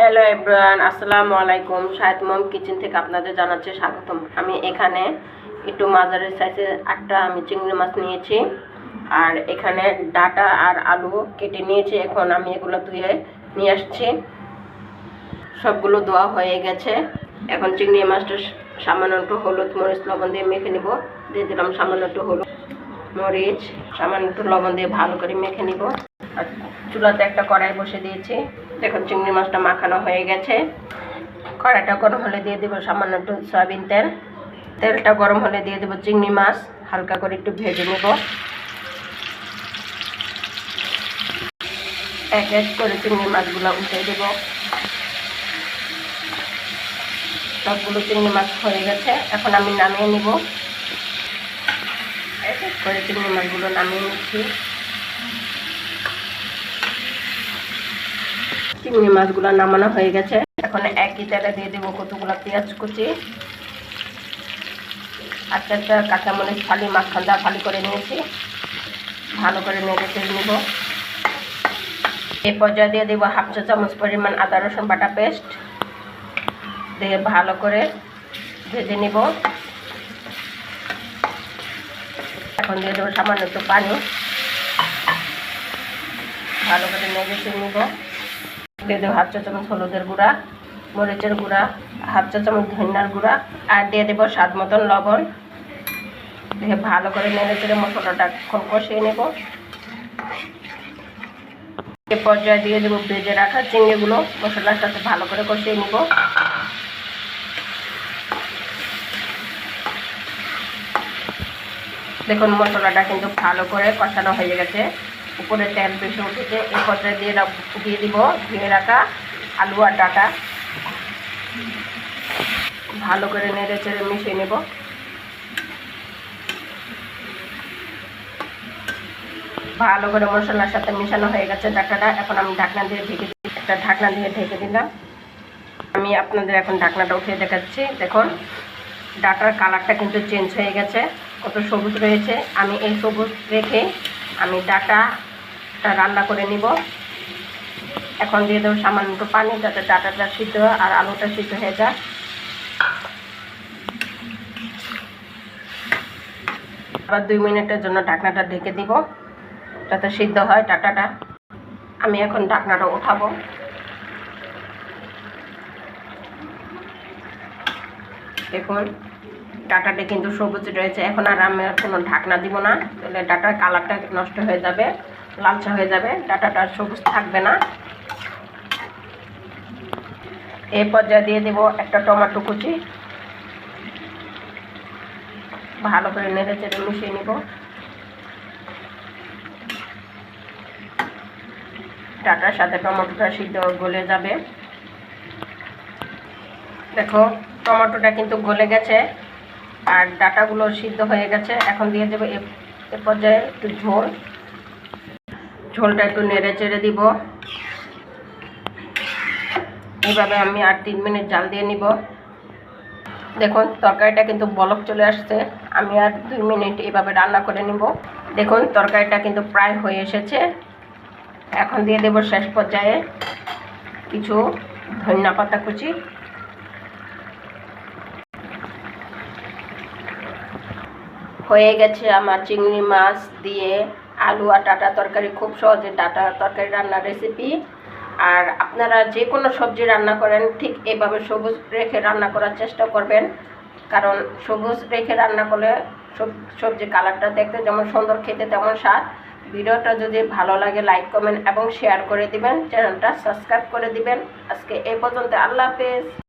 Hello everyone আসসালামু আলাইকুম। শাহেদ মম kitchen থেকে আপনাদের জানাচ্ছি স্বাগতম। আমি এখানে একটু মাজারের সাইজে একটা আমি চিংড়ি মাছ নিয়েছি। আর এখানে ডাটা আর আলু কেটে নিয়েছি। এখন আমি এগুলো ধুয়ে নিয়ে আসছি। সবগুলো ধোয়া হয়ে গেছে। এখন চিংড়ি মাছটা সামান্য একটু হলুদ মরিচ লবণ দিয়ে মেখে নিব। দিয়ে দিলাম সামান্য একটু হলুদ মরিচ। সামান্য একটু লবণ দিয়ে ভালো করে মেখে নিব। আর চুলাতে একটা কড়াই বসে দিয়েছি। দেখুন, চিংড়ি মাছটা মাখানো হয়ে গেছে। কড়াইটা গরম হলে দিয়ে দেবো সামান্য একটু সয়াবিন তেল। তেলটা গরম হলে দিয়ে দেবো চিংড়ি মাছ। হালকা করে একটু ভেজে নেব। এক এক করে চিংড়ি মাছগুলো উঠে দেব। সবগুলো চিংড়ি মাছ হয়ে গেছে। এখন আমি নামিয়ে নিব। এক এক করে চিংড়ি মাছগুলো নামিয়ে নিচ্ছি। চিংড়ি মাছগুলো নামানো হয়ে গেছে। এখন একই তেলে দিয়ে দেবো কতগুলো পেঁয়াজ কুচি। আচ্ছা আচ্ছা কাঁচামরিচ ফালি মাখান্দা ফালি করে নিয়েছি। ভালো করে নেড়ে চেড়ে নেব। এই পর্যায়ে দিয়ে দেবো হাফ চা চামচ পরিমাণ আদা, রসুন, বাটা পেস্ট। দিয়ে ভালো করে ভেজে নেব। এখন দিয়ে দেবো সামান্য একটু পানি। ভালো করে নেড়ে চেড়ে নেব। দিয়ে দেবো হাফ চা চামচ হলুদের গুঁড়া, মরিচের গুঁড়া, হাফ চা চামচ ধনিয়ার গুঁড়া, আর দিয়ে দেবো স্বাদ মতন লবণ। দিয়ে ভালো করে নেড়ে চেড়ে মশলাটা এখন কষিয়ে নেব। পর্যায়ে দিয়ে দেবো ভেজে রাখা চিংড়িগুলো, মশলার সাথে ভালো করে কষিয়ে নেব। দেখুন, মশলাটা কিন্তু ভালো করে কষানো হয়ে গেছে। উপরে তেল বেশি উঠেছে, এই পর্যায়ে দিয়ে দিয়ে দিব, ধুয়ে রাখা আলু আর ডাটা। ভালো করে নেড়ে চেড়ে মিশিয়ে নেব। ভালো করে মশলার সাথে মেশানো হয়ে গেছে ডাটাটা। এখন আমি ঢাকনা দিয়ে ঢেকে দিই, একটা ঢাকনা দিয়ে ঢেকে দিলাম। আমি আপনাদের এখন ঢাকনাটা উঠিয়ে দেখাচ্ছি। দেখুন, ডাটার কালারটা কিন্তু চেঞ্জ হয়ে গেছে। কত সবুজ রয়েছে। আমি এই সবুজ রেখে আমি ডাটাটা রান্না করে নিব। এখন দিয়ে দেবো সামান্য একটু পানি যাতে ডাটাটা সিদ্ধ হয় আর আলুটা সিদ্ধ হয়ে যায় আবার দুই মিনিটের জন্য ঢাকনাটা ঢেকে দিব, যাতে সিদ্ধ হয় ডাটাটা। আমি এখন ঢাকনাটা উঠাবো দেখুন, ডাটাটা কিন্তু সবুজ রয়েছে। এখন আর আমি কোনো ঢাকনা দিব না। তাহলে ডাটার কালারটা নষ্ট হয়ে যাবে। লালচা হয়ে যাবে, ডাটাটা সবুজ থাকবে না। এই পর্যায়ে দিয়ে দেব একটা টমেটো কুচি। ভালো করে নেড়ে চেড়ে মিশিয়ে নিব। ডাটার সাথে টমেটোটা সিদ্ধ গলে যাবে। দেখো, টমেটোটা কিন্তু গলে গেছে আর ডাটাগুলো সিদ্ধ হয়ে গেছে। এখন দিয়ে দেবো এ পর্যায়ে একটু ঝোল। ঝোলটা একটু নেড়ে চেড়ে দিব। এইভাবে আমি আর তিন মিনিট জাল দিয়ে নিব। দেখুন, তরকারিটা কিন্তু বলক চলে আসছে। আমি আর দুই মিনিট এইভাবে রান্না করে নিব। দেখুন, তরকারিটা কিন্তু প্রায় হয়ে এসেছে। এখন দিয়ে দেব শেষ পর্যায়ে কিছু ধনিয়া পাতা কুচি। হয়ে গেছে আমার চিংড়ি মাছ দিয়ে আলু আর ডাটা তরকারি খুব সহজে ডাটা তরকারি রান্নার রেসিপি আর আপনারা যে কোনো সবজি রান্না করেন, ঠিক এভাবে সবুজ রেখে রান্না করার চেষ্টা করবেন। কারণ সবুজ রেখে রান্না করলে সব- সবজি কালারটা দেখতে যেমন সুন্দর, খেতে তেমন স্বাদ। ভিডিওটা যদি ভালো লাগে, লাইক, কমেন্ট এবং শেয়ার করে দিবেন। চ্যানেলটা সাবস্ক্রাইব করে দিবেন। আজকে এই পর্যন্ত, আল্লাহ হাফেজ।